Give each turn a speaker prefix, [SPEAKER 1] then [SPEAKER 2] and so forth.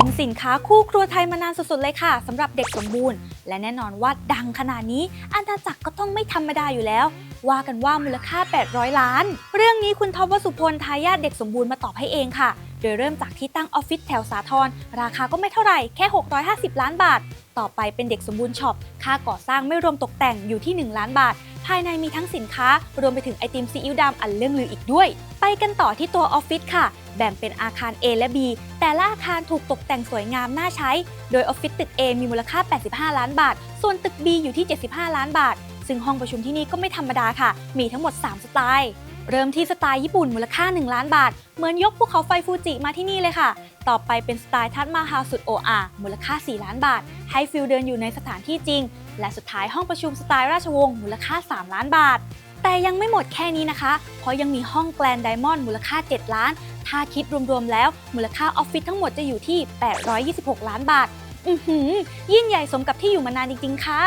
[SPEAKER 1] ็นสินค้าคู่ครัวไทยมานานสุดๆเลยค่ะสำหรับเด็กสมบูรณ์ และแน่นอนว่าดังขนาดนี้อาณาจักรก็ต้องไม่ธรรมดาอยู่แล้ว ว่ากันว่ามูลค่า 800 ล้าน เรื่องนี้คุณท็อปวสุพลทายาทเด็กสมบูรณ์มาตอบให้เองค่ะ โดยเริ่มจากที่ตั้งออฟฟิศแถวสาทรราคาก็ไม่เท่าไหร่แค่ 650 ล้านบาท ต่อไปเป็นเด็กสมบูรณ์ช็อปค่าก่อสร้างไม่รวมตกแต่งอยู่ที่ 1 ล้านบาท ภายในมีทั้งสินค้ารวมไปถึงไอติมซีอิ๊วดำอันเรื่องลืออีกด้วย ไปกันต่อที่ตัวออฟฟิศค่ะ แบ่งเป็นอาคาร A และ B แต่ละอาคารถูกตกแต่งสวยงามน่าใช้ โดยออฟฟิศตึก A มีมูลค่า 85 ล้านบาท ส่วนตึก B อยู่ที่ 75 ล้านบาท ซึ่งห้องประชุมที่นี่ก็ไม่ธรรมดาค่ะ มีทั้งหมด 3 สไตล์เริ่มที่สไตล์ญี่ปุ่นมูลค่า 1 ล้านบาท เหมือนยกภูเขาไฟฟูจิมาที่นี่เลยค่ะ ต่อไปเป็นสไตล์ทัดมาฮาสุดโออามูลค่า 4 ล้านบาท ให้ฟิลเดินอยู่ในสถานที่จริง และสุดท้ายห้องประชุมสไตล์ราชวงศ์มูลค่า 3 ล้านบาท แต่ยังไม่หมดแค่นี้นะคะ เพราะยังมีห้องแกลนไดมอนด์มูลค่า 7 ล้าน ถ้าคิดรวมๆแล้ว มูลค่าออฟฟิศทั้งหมดจะอยู่ที่ 826 ล้านบาท อือหือ ยิ่งใหญ่สมกับที่อยู่มานานจริงๆ ค่ะ